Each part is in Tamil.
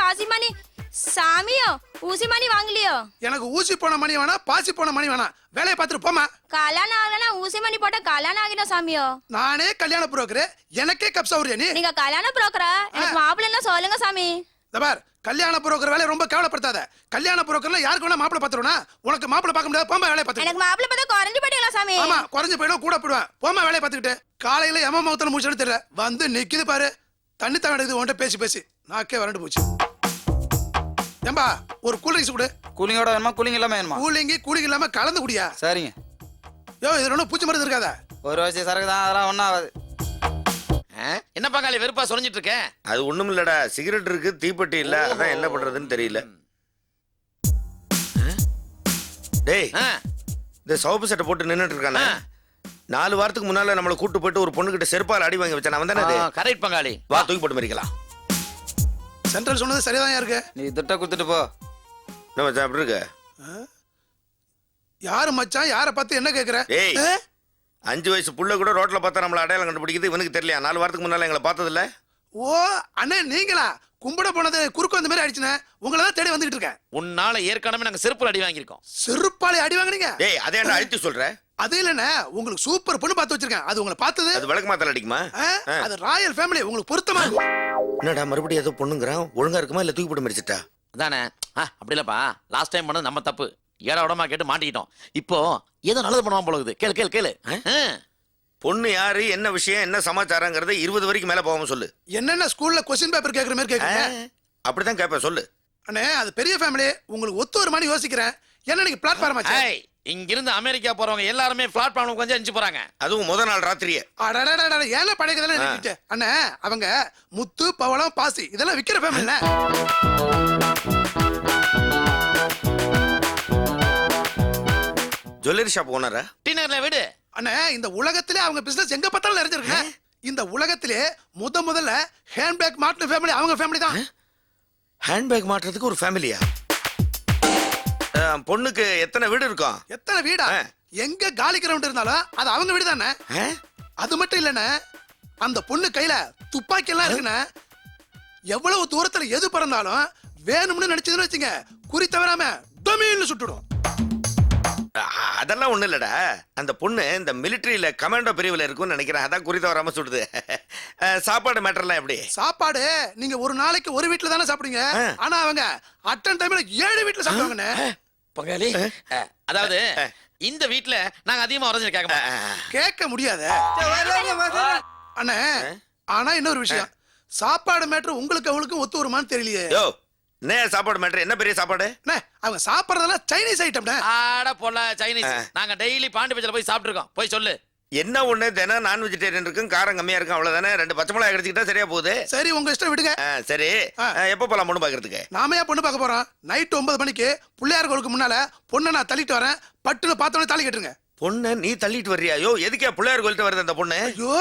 பாசி மணி சாமியோ ஊசி மணி வாங்கலையோ? எனக்கு ஊசி போன மணி வேணாம் பாசி போன மணி வேணாம் வேலையை பார்த்துட்டு போமா கல்யாணம் ஆகலனா ஊசி மணி போட்ட கல்யாணம் ஆகிடும் சாமியோ. நானே கல்யாண புரோக்கரு. எனக்கே கப் சௌரியா நீ? நீங்க கல்யாண புரோக்கரா? எனக்கு மாப்பிள்ளை சொல்லுங்க சாமி. இந்த பார் கல்யாண புரோக்கர் வேலையை ரொம்ப கேவலப்படுத்தாத. கல்யாண புரோக்கர்ல யாருக்கு வேணா மாப்பிளை பார்த்துருவா உனக்கு மாப்பிளை பார்க்க முடியாது. போமா வேலையை பார்த்து எனக்கு மாப்பிள்ளை பார்த்தா குறைஞ்சு போயிட்டீங்களா சாமி? ஆமா குறைஞ்சு போயிடும் கூட போயிடுவேன் போமா வேலையை பார்த்துக்கிட்டு. காலையில எம முகத்துல முடிச்சுட்டு தெரியல வந்து நிக்குது பாரு. தண்ணி தவிர உன்கிட்ட பேசி பேசி. நாக்கே வறண்டு போச்சு. ஏம்பா ஒரு கூல் ட்ரிங்க்ஸ் கொடு. கூலிங்கோட வேணுமா? கூலிங் இல்லாம வேணுமா? கூலிங்கி கூலிங் இல்லாம கலந்து குடியா. சரிங்க. யோ இது ஒன்றும் பூச்சி மருந்து இருக்காதா? ஒரு வயசு சரக்கு தான் அதெல்லாம் ஒன்றும் ஆகாது. ஆ? என்ன பங்காளி வெறுப்பா சொல்லிட்டு இருக்க? அது ஒண்ணும் இல்லடா. சிகரெட் இருக்கு தீப்பெட்டி இல்ல. அதான் என்ன பண்றதுன்னு தெரியல. டேய் ஆ, இந்த சவப்பு சட்டை போட்டு நின்னுட்டு இருக்கானே. நாலு வாரத்துக்கு முன்னால நம்மள கூட்டு போயிட்டு ஒரு பொண்ணு கிட்ட செருப்பால் அடி வாங்கி வச்சான் அவன் தானே அது? ஆ, கரெக்ட் பங்காளி. வா தூக்கி போட்டு மறிக்கலாம். சென்ட்ரல் சொன்னது சரிதான் இருக்கு நீ திட்ட கொடுத்துட்டு போ. என்ன மச்சான் அப்படி இருக்கு? யாரு மச்சான்? யாரை பார்த்து என்ன கேக்குற? ஏய். அஞ்சு வயசு புள்ள கூட ரோட்ல பார்த்தா நம்மள அடையாளம் கண்டுபிடிக்குது இவனுக்கு தெரியலையா? நாலு வாரத்துக்கு முன்னால எங்களை பார்த்தது இல்ல ஓ அண்ணே நீங்களா? கும்பிட போனது குறுக்கு வந்த மாதிரி ஆயிடுச்சுனே உங்களை தான் தேடி வந்துகிட்டு இருக்கேன். உன்னால ஏற்கனவே நாங்க செருப்பு அடி வாங்கியிருக்கோம். செருப்பாளி அடி வாங்குனீங்க? டேய் அதே என்ன அழுத்தி சொல்ற? அது இல்லண்ணே உங்களுக்கு சூப்பர் பொண்ணு பார்த்து வச்சிருக்கேன். அது உங்களை பார்த்தது. அது விளக்கு மாத்தல அடிக்குமா? ஆ? அது ராயல் ஃபேமிலி உங்களுக்கு பொருத்தமா இருக்கும் என்னடா மறுபடியும் ஏதோ பொண்ணுங்கிறான்? ஒழுங்கா இருக்குமா? இல்ல தூக்கி போட்டு மறிச்சிட்டா அதானே? ஆ, அப்படி இல்லப்பா. லாஸ்ட் டைம் பண்ணது நம்ம தப்பு. ஏடா உடமா கேட்டு மாட்டிக்கிட்டோம். இப்போ ஏதோ நல்லது பண்ணுவான் போல இருக்குது. கேளு கேளு கேளு. ஆ. பொண்ணு யாரு என்ன விஷயம் என்ன சமாச்சாரங்கிறத இருபது வரைக்கும் மேல போகாம சொல்லு. என்னென்ன ஸ்கூல்ல கொஸ்டின் பேப்பர் கேக்குற மாதிரி கேக்குறீங்க அப்படிதான் கேட்பேன் சொல்லு. அண்ணே அது பெரிய ஃபேமிலி உங்களுக்கு ஒத்து ஒரு மாதிரி யோசிக்கிறேன். என்ன நீங்க பிளாட்ஃபார்ம் ஆச்சு? ஏய் இங்கிருந்து அமெரிக்கா போறவங்க எல்லாருமே பிளாட்ஃபார்ம் கொஞ்சம் அஞ்சு போறாங்க. அதுவும் முத நாள் ராத்திரியே. கதையெல்லாம் நிறுத்திட்டு அண்ணே அவங்க முத்து பவளம் பாசி இதெல்லாம் விக்கிற ஃபேமிலி ஜுவல்லரி ஷாப் ஓனரா டின்னர்ல விடு. அண்ணே இந்த உலகத்திலே அவங்க பிசினஸ் எங்க பார்த்தாலும் நிறைஞ்சிருக்கு இந்த உலகத்திலே முத முதல்ல ஹேண்ட்பேக் மாட்டின ஃபேமிலி அவங்க ஃபேமிலி தான். ஹேண்ட்பேக் மாட்டுறதுக்கு ஒரு ஃபேமிலியா பொண்ணுக்கு எத்தனை வீடு இருக்கும்? எத்தனை வீடா. எங்க காலி கிரவுண்ட் இருந்தாலும் அது அவங்க வீடு தானே? அது மட்டும் இல்லண்ணே அந்த பொண்ணு கையில துப்பாக்கி எல்லாம் இருக்குண்ணே. எவ்வளவு தூரத்துல எது பறந்தாலும் வேணும்னு நினைச்சதுன்னு வச்சுங்க குறி தவறாம டொமின்னு சுட்டுடும். அதெல்லாம் ஒண்ணும் இல்லடா. அந்த பொண்ணு இந்த மிலிட்டரியில கமாண்டோ பிரிவுல இருக்கும்னு நினைக்கிறேன். அதான் குறி தவறாம சுடுது சாப்பாடு மேட்டர்லாம் எப்படி? சாப்பாடு நீங்க ஒரு நாளைக்கு ஒரு வீட்டுல தானே சாப்பிடுங்க ஆ. ஆனா அவங்க அட்டன் டைம்ல ஏழு வீட்டுல சாப்பிடுவாங்கண்ணே. பங்காளி அதாவது இந்த வீட்ல நாங்க அதிகமா உரைஞ்சு கேட்க கேட்க முடியாத? அண்ணே ஆனா இன்னொரு விஷயம். சாப்பாடு மேட்ரு உங்களுக்கு அவங்களுக்கும் ஒத்து வருமான்னு தெரியலையே. என்ன சாப்பாடு மேட்டர் என்ன பெரிய சாப்பாடு? அண்ணே, அவங்க சாப்பிடறதெல்லாம் சைனீஸ் ஐட்டம்ண்ணே ஆட போல சைனீஸ் நாங்க டெய்லி பாண்டி பஜ்ல போய் சாப்பிட்டு இருக்கோம் போய் சொல்லு. என்ன ஒண்ணு? தினம் நான் வெஜிடேரியன் இருக்கும் காரம் கம்மியா இருக்கும் அவ்வளவுதானே? ரெண்டு பச்சை மிளகாய் எடுத்துக்கிட்டா சரியா போகுது? சரி உங்க இஷ்டம் விடுங்க. ஆ, சரி. ஆ. எப்போ போலாம் பொண்ணு பாக்குறதுக்கு நாம ஏன் பொண்ணு பார்க்க போறோம்? நைட் ஒன்பது மணிக்கு பிள்ளையார் கோளுக்கு முன்னால பொண்ணை நான் தள்ளிட்டு வரேன். பட்டுன்னு பார்த்தோன்னே தாலி கட்டுருங்க பொண்ணு நீ தள்ளிட்டு வர்றியா? யோ எதுக்கே பிள்ளையார் கோயில்கிட்ட வருது அந்த பொண்ணு? ஐயோ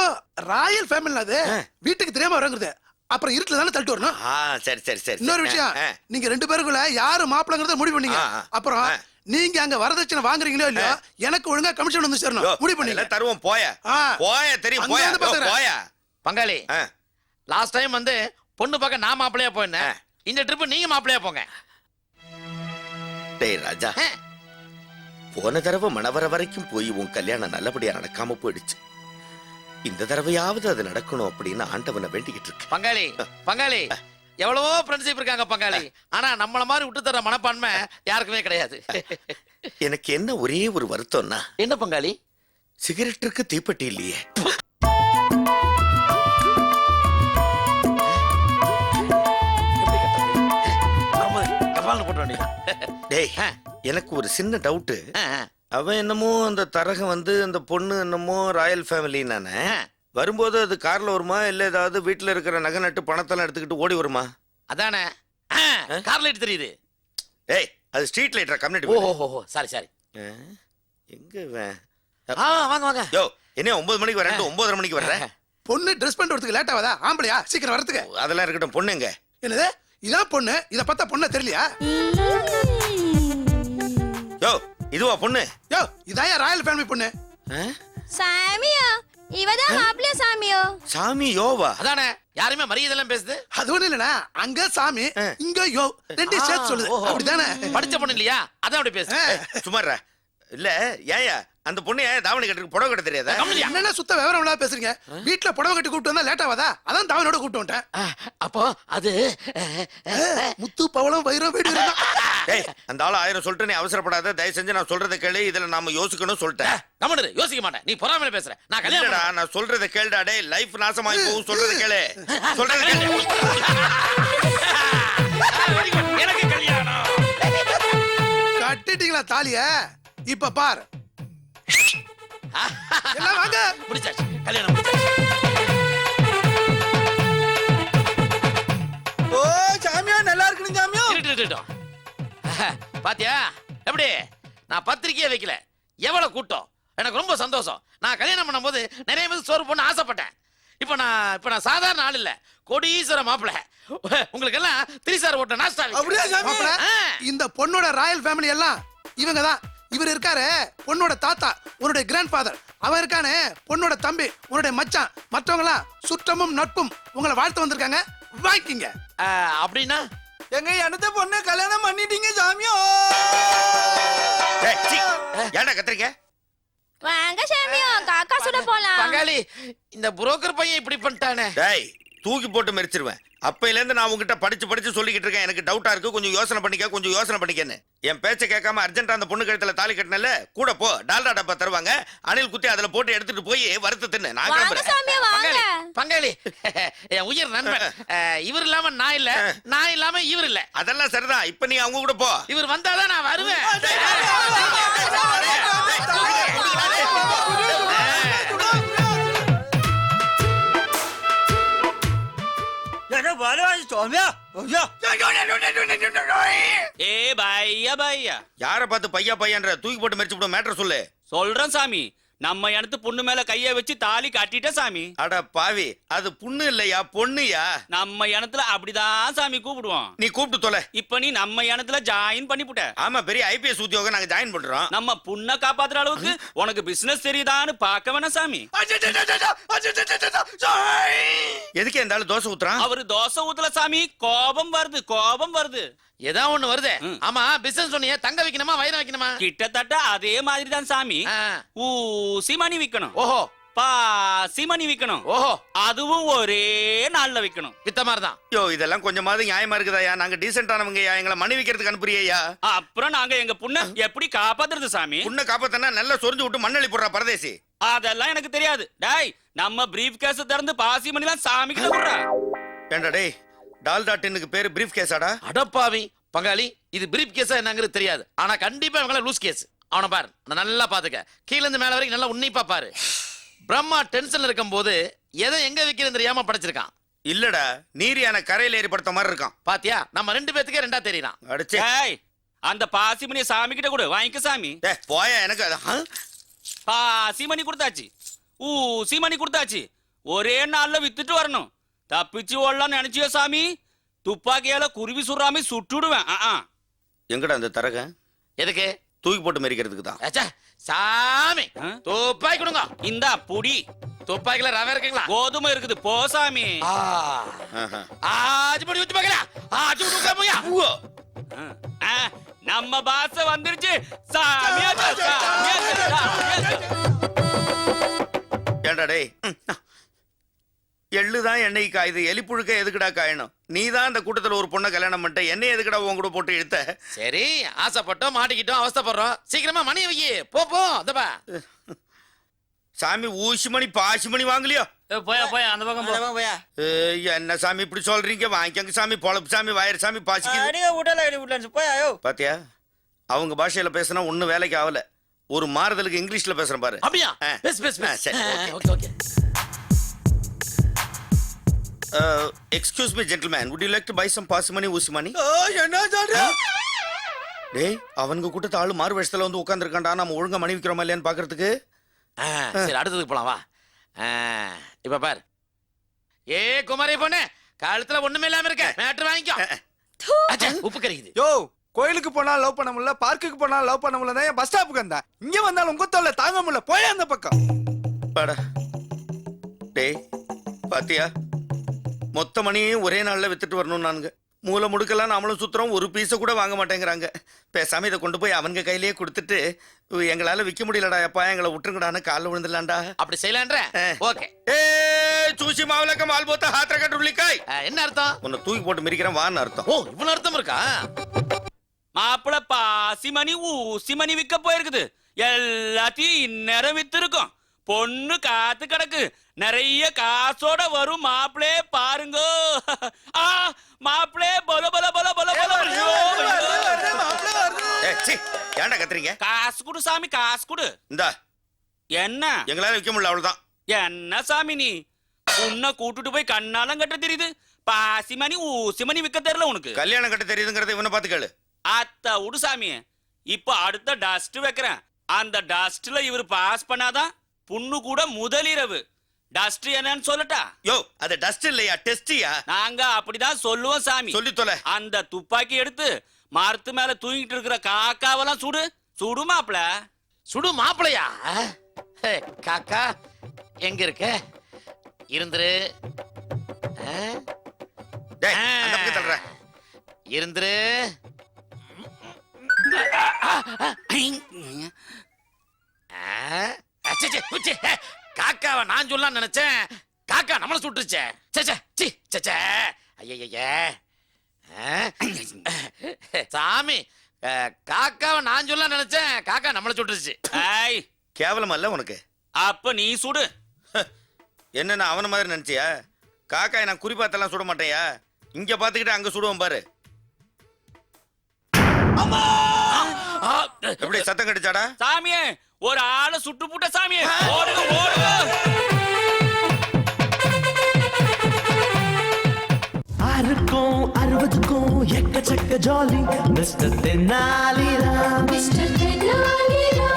ராயல் ஃபேமிலி அது. வீட்டுக்கு தெரியாம வரங்கிறது. அப்புறம் இருட்டுல தானே தள்ளிட்டு வரணும்? ஆ சரி சரி சரி இன்னொரு விஷயம் ஆ, நீங்க ரெண்டு பேருக்குள்ள யாரு மாப்பிளங்கிறத முடிவு பண்ணீங்க. ஆ, ஆ. அப்புறம் ஆ. நீங்க அங்க வரதட்சணை வாங்குறீங்களோ இல்லையோ எனக்கு ஒழுங்கா கமிஷன் வந்து சேரணும். முடிவு அதெல்லாம் தருவோம் போய. போய தெரியும் போய. போய. பங்காளி. லாஸ்ட் டைம் வந்து பொண்ணு பார்க்க நான் மாப்பிள்ளையா போயிருந்தேன். இந்த ட்ரிப் நீங்க மாப்பிள்ளையா போங்க. டேய் ராஜா. போன தடவை மணவர வரைக்கும் போய் உன் கல்யாணம் நல்லபடியா நடக்காம போயிடுச்சு. இந்த தடவையாவது அது நடக்கணும் அப்படின்னு ஆண்டவனை வேண்டிக்கிட்டு இருக்கேன் பங்காளி பங்காளி எவ்வளவோ ஃப்ரெண்ட்ஷிப் இருக்காங்க பங்காளி ஆனா நம்மள மாதிரி விட்டு தர மனப்பான்மை யாருக்குமே கிடையாது எனக்கு என்ன ஒரே ஒரு வருத்தம்னா என்ன பங்காளி சிகரெட்டுக்கு தீப்பெட்டி இல்லையே. டேய். எனக்கு ஒரு சின்ன டவுட்டு அவன் என்னமோ அந்த தரகம் வந்து அந்த பொண்ணு என்னமோ ராயல் ஃபேமிலி நானே. வரும்போது அது கார்ல வருமா? இல்ல ஏதாவது வீட்டுல இருக்கிற நகை நட்டு பணத்தெல்லாம் எடுத்துக்கிட்டு ஓடி வருமா? அதானே? கார் லைட் தெரியுது. டேய் அது ஸ்ட்ரீட் லைட்டரா ஓ கம்யூனிட்டி ஓ ஓ, ஓ சாரி. சாரி எங்க வாங்க வாங்க. யோ என்ன ஒன்பது மணிக்கு வரேன் ஒன்பதரை மணிக்கு வர்றேன் பொண்ணு ட்ரெஸ் பண்ணிட்டு வரதுக்கு லேட் ஆகாதா? ஆம்பளையா? சீக்கிரம் வரதுக்கு அதெல்லாம் இருக்கட்டும். பொண்ணுங்க என்னது? இதான் பொண்ணு? இத பார்த்தா பொண்ணு தெரியலையா? யோ இதுவா பொண்ணு? யோ இதான் ராயல் ஃபேமிலி பொண்ணு? சாமியோ இவதான் மாப்பிள்ளைய சாமியோ? சாமி யோவா அதானே யாருமே மரியாதைலாம் பேசுது? அது ஒண்ணு இல்லனா அங்க சாமி இங்க யோ ரெண்டு சேர்த்து சொல்லுது. அப்படிதானே? படிச்ச பொண்ணு இல்லையா? அதான் அப்படி பேசு சுமாரா இல்ல ஏயா அந்த பொண்ணு ஏன் தாவணி கட்டுக்கு புடவை கட்ட தெரியாதா? என்னென்ன சுத்த விவரம் இல்லாம பேசுறீங்க வீட்டுல புடவை கட்டி கூப்பிட்டு வந்தா லேட் ஆகாதா அதான் தாவனோட கூப்பிட்டு வந்துட்டேன். அப்போ அது முத்து பவளம் வைரம் வீடு இருந்தா. ஏய் அந்த ஆள் ஆயிரம் சொல்லிட்டு நீ அவசரப்படாத. தயவு செஞ்சு நான் சொல்றதை கேளு. இதுல நாம யோசிக்கணும் சொல்லிட்டேன். கம்மனு யோசிக்க மாட்டேன். நீ பொறாமையில பேசுற. நான் கல்யாணம் நான் சொல்றதை கேளுடா. டேய் லைஃப் நாசமாயி போகும் சொல்றதை கேளு. சொல்றதை கேளு. எனக்கு கல்யாணம். கட்டிட்டீங்களா தாலிய? இப்ப பார். எல்லாம் வாங்க. முடிச்சாச்சு. கல்யாணம் முடிச்சாச்சு. பாத்தியா? எப்படி? நான் பத்திரிக்கையே வைக்கல. எவ்வளவு கூட்டம்? எனக்கு ரொம்ப சந்தோஷம். நான் கல்யாணம் பண்ணும்போது நிறைய பேர் சோறு போன்னு ஆசைப்பட்டேன். இப்போ நான் இப்போ நான் சாதாரண ஆள் இல்ல. கோடீஸ்வர மாப்பிள. உங்களுக்கு எல்லாம் திரிசார் ஓட்ட நாஸ்டா அப்படியா மாப்பிள. இந்த பொண்ணோட ராயல் ஃபேமிலி எல்லாம் இவங்க தான் இவர் இருக்காரு பொண்ணோட தாத்தா உன்னுடைய கிராண்ட் ஃபாதர் அவன் இருக்கானே பொண்ணோட தம்பி உன்னுடைய மச்சான். மற்றவங்க எல்லாம் சுற்றமும் நட்பும் உங்களை வாழ்த்து வந்திருக்காங்க. வாங்கிக்கிங்க. அப்படின்னா எங்க எனத்த பொண்ணு கல்யாணம் பண்ணிட்டீங்க சாமியோ? ஏன்டா கத்துறீங்க? வாங்க சாமியோ. காக்கா சுட போலாம். பங்காளி இந்த புரோக்கர் பையன் இப்படி பண்ணிட்டானே. டேய் தூக்கி போட்டு மெரிச்சிருவேன் அப்பையில இருந்து நான் உங்ககிட்ட படிச்சு படிச்சு சொல்லிக்கிட்டு இருக்கேன் எனக்கு டவுட்டா இருக்கு கொஞ்சம் யோசனை பண்ணிக்க கொஞ்சம் யோசனை பண்ணிக்கன்னு என் பேச்ச கேட்காம அர்ஜென்ட்டா அந்த பொண்ணு கழுத்துல தாலி கட்டினல கூட போ டால்டா டப்பா தருவாங்க அணில் குத்தி அதுல போட்டு எடுத்துட்டு போய் வறுத்து தின்னு நான் கிளம்புறேன் பங்காளி என் உயிர் நண்பன் இவர் இல்லாம நான் இல்ல நான் இல்லாம இவர் இல்ல அதெல்லாம் சரிதான் இப்ப நீ அவங்க கூட போ இவர் வந்தாதான் நான் வருவேன் ஏ பையா பையா. யார பார்த்து பையா பையன்ற தூக்கி போட்டு மெரிச்சு விடும் மேட்டர் சொல்லு. சொல்றேன் சாமி. நம்ம இடத்து பொண்ணு மேல கைய வச்சு தாலி கட்டிட்ட சாமி. அட பாவி அது புண்ணு இல்லையா பொண்ணுயா? நம்ம இடத்துல அப்படிதான் சாமி கூப்பிடுவோம். நீ கூப்பிட்டு தொலை. இப்ப நீ நம்ம இடத்துல ஜாயின் பண்ணிப்புட்ட. ஆமா பெரிய ஐபிஎஸ் உத்தியோகம் நாங்க ஜாயின் பண்றோம். நம்ம புண்ண காப்பாத்துற அளவுக்கு உனக்கு பிசினஸ் தெரியுதான்னு பார்க்க வேணாம் சாமி. எதுக்கு இந்த ஆளு தோசை ஊத்துறான்? அவரு தோசை ஊத்தல சாமி கோபம் வருது கோபம் வருது. ஏதா ஒண்ணு வருதே. ஆமா பிசினஸ் சொன்னீங்க தங்க வைக்கணுமா வைரம் வைக்கணுமா? கிட்டத்தட்ட அதே மாதிரி தான் சாமி. ஆ. ஊசி மணி விக்கணும். ஓஹோ. பாசி மணி விக்கணும். ஓஹோ. அதுவும் ஒரே நாள்ல விக்கணும். வித்த மாதிரி தான் யோ இதெல்லாம் கொஞ்சமாவது நியாயமா இருக்குதாயா நாங்க டீசென்டானவங்கயா எங்களை மணி வைக்கிறதுக்கு அனுப்புறியா அப்புறம் நாங்க எங்க புண்ண எப்படி காப்பாத்துறது சாமி? புண்ணை காப்பாத்தனா நல்லா சொரிஞ்சு விட்டு மண்ணள்ளி போடுறா பரதேசி. அதெல்லாம் எனக்கு தெரியாது. டாய் நம்ம பிரீஃப் கேஸ் திறந்து பாசி மணிலாம் சாமி கிட்ட விடுறா ஏண்டா டேய் டால்டா டின்னுக்கு பேரு பிரீஃப் கேஸாடா அடப்பாவி பங்காளி இது பிரீப் கேஸா என்னங்கிறது தெரியாது. ஆனா கண்டிப்பா இவங்கள லூஸ் கேஸ் அவனை பாரு நான் நல்லா பாத்துக்க. கீழ இருந்து மேல வரைக்கும் நல்லா உன்னிப்பா பாரு. பிரம்மா டென்ஷன்ல இருக்கும் போது எதை எங்க வைக்கிறது தெரியாம படைச்சிருக்கான். இல்லடா நீர் யானை கரையில ஏறி படுத்த மாதிரி இருக்கான். பாத்தியா? நம்ம ரெண்டு பேத்துக்கே ரெண்டா தெரியலாம் அடிச்சே. அந்த பாசி மணியை சாமி கிட்ட கொடு வாங்கிக்க சாமி. டேய், போயா எனக்கு அது ஆ? பாசி மணி கொடுத்தாச்சு. ஊசி மணி கொடுத்தாச்சு. ஒரே நாள்ல வித்துட்டு வரணும். தப்பிச்சு ஓடலாம்னு நினைச்சியோ சாமி? துப்பாக்கியால குருவி சுடுறாம சுட்டுடுவேன். ஆ. எங்கடா அந்த தரக எதுக்கு? தூக்கி போட்டு மெரிக்கிறதுக்கு தான். சாமி? துப்பாக்கி கொடுங்க. இந்தா புடி. துப்பாக்கில ரவை இருக்குங்களா? கோதுமை இருக்குது. போ சாமி. ஆ. ஆஹா. ஆஜி படி வச்சு பாக்கல ஆஜி விட்டு போயா ஆ, ஆ, நம்ம பாச வந்துருச்சு. சாமியாச்சு, சாமியாச்சு, டேய்? ம். எள்ளுதான் எண்ணெய் காயுது. எலிப்புழுக்க எதுக்குடா காயணும்? நீ தான் அந்த கூட்டத்துல ஒரு பொண்ணை கல்யாணம் பண்ணிட்ட. என்னை எதுக்குடா உன் கூட போட்டு இழுத்த? சரி ஆசைப்பட்டோம் மாட்டிக்கிட்டோம் அவஸ்தைப்படுறோம். சீக்கிரமா மணி வை. போ போ அதப்பா சாமி ஊசி மணி பாசி மணி வாங்கலையோ? போயா போயா அந்த பக்கம் போயா? ஏய், என்ன சாமி இப்படி சொல்றீங்க? வாங்கிக்கங்க சாமி பொழப்பு சாமி வயர் சாமி நீங்க விடல போயா பாத்தியா? அவங்க பாஷையில பேசினா ஒன்னும் வேலைக்கு ஆகல ஒரு மாறுதலுக்கு இங்கிலீஷ்ல பேசுறேன் பாரு. அப்படியா. பேசு பேசு பேசு. சரி, okay okay. Excuse me gentleman would you like to buy some பாசி மணி ஊசி மணி ஓ என்ன சொல்ற? டேய் அவனுங்க கூட்டத்து ஆளு மாறு வேஷத்துல வந்து உட்காந்துருக்காண்டா நம்ம ஒழுங்கா மணி விக்கிறோமா இல்லையான்னு பாக்குறதுக்கு? ஆ, சரி அடுத்ததுக்கு போலாம் வா. ஆ, இப்ப பாரு. ஏ குமாரி பொண்ணு கழுத்துல ஒண்ணுமே இல்லாம இருக்க. மேட்ரு வாங்கிக்கோ. உப்பு கறிக்குது யோ கோயிலுக்கு போனா லவ் பண்ண முடியல பார்க்குக்கு போனா லவ் பண்ண முடியல தான் பஸ் ஸ்டாப்புக்கு வந்தா இங்க வந்தாலும் உங்க தொல்லை தாங்க முடியல போயா அந்த பக்கம். பாடா. டேய் பாத்தியா? மொத்த மணியையும் ஒரே நாள்ல வித்துட்டு வரணும் நானுங்க மூளை முடுக்கெல்லாம் நாமளும் சுத்துறோம் ஒரு பீஸை கூட வாங்க மாட்டேங்கிறாங்க. பேசாம இதை கொண்டு போய் அவங்க கையிலேயே கொடுத்துட்டு எங்களால விற்க முடியலடா எப்பா எங்களை விட்டுருங்கடான்னு காலில் விழுந்துடலாம்டா. அப்படி செய்யலான்ற. ஓகே. ஏ சூசி மாவுலக்க மால் போத்த ஹாத்திர கட்டுள்ளிக்காய் என்ன அர்த்தம்? உன்னை தூக்கி போட்டு மிரிக்கிறேன் வான்னு அர்த்தம். ஓ இவ்வளவு அர்த்தம் இருக்கா? மாப்பிள பாசிமணி ஊசிமணி விற்க போயிருக்குது. எல்லாத்தையும் இந்நேரம் வித்திருக்கும். பொண்ணு காத்து கிடக்கு. நிறைய காசோட வரும். மாப்பிளே பாருங்க. ஆ மாப்பிளே பல பல பல பல பல ஏன்டா கத்துறீங்க? காசு கொடு சாமி காசு கொடு. இந்தா. என்ன? எங்களால விற்க முடியல அவ்வளவுதான். என்ன சாமி நீ? உன்னை கூட்டிட்டு போய் கண்ணாலம் கட்ட தெரியுது. பாசிமணி ஊசிமணி விற்க தெரியல உனக்கு. கல்யாணம் கட்ட தெரியுதுங்கிறத இவனை பார்த்து கேளு. அத்த விடு சாமி இப்போ அடுத்த டஸ்ட் வைக்கிறேன். அந்த டஸ்ட்ல இவர் பாஸ் பண்ணாதான் புண்ணு கூட முதலிரவு. டஸ்ட் என்னன்னு சொல்லட்டா? யோ அது டஸ்ட் இல்லையா? டெஸ்டியா நாங்க அப்படிதான் சொல்லுவோம் சாமி. சொல்லி தொலை. அந்த துப்பாக்கி எடுத்து மரத்து மேல தூங்கிட்டு இருக்கிற காக்காவெல்லாம் சுடு. சுடு மாப்ள சுடு மாப்பிளையா? ஹே, காக்கா எங்க இருக்க? இருந்துரு. ஆ? டேய் அந்த பக்கம் தள்ளுற. இருந்துரு. காக்காவை நான் சொல்லலாம் நினைச்சேன். காக்கா நம்மள சுட்டுருச்சே. சச்சே சி சச்சே ஐயய்ய சாமி காக்காவை நான் சொல்லலாம் நினைச்சேன். காக்கா நம்மள சுட்டுருச்சு. ஐய் கேவலம் அல்ல உனக்கு? அப்ப நீ சுடு. என்ன நான் அவன மாதிரி நினைச்சியா? காக்காய் நான் குறிப்பாத்தெல்லாம் சுட மாட்டேயா? இங்க பாத்துக்கிட்டு அங்க சுடுவோம் பாரு. எப்படி சத்தம் கடிச்சாடா சாமியே ஒரு ஆளை சுட்டு புட்ட சாமியே. ஓடுங்க ஓடுங்க. ஆறுக்கும் அறுபதுக்கும் எக்கச்சக்க ஜாலி. மிஸ்டர் தென்னாலிராம். யாருக்கும் பயனில்ல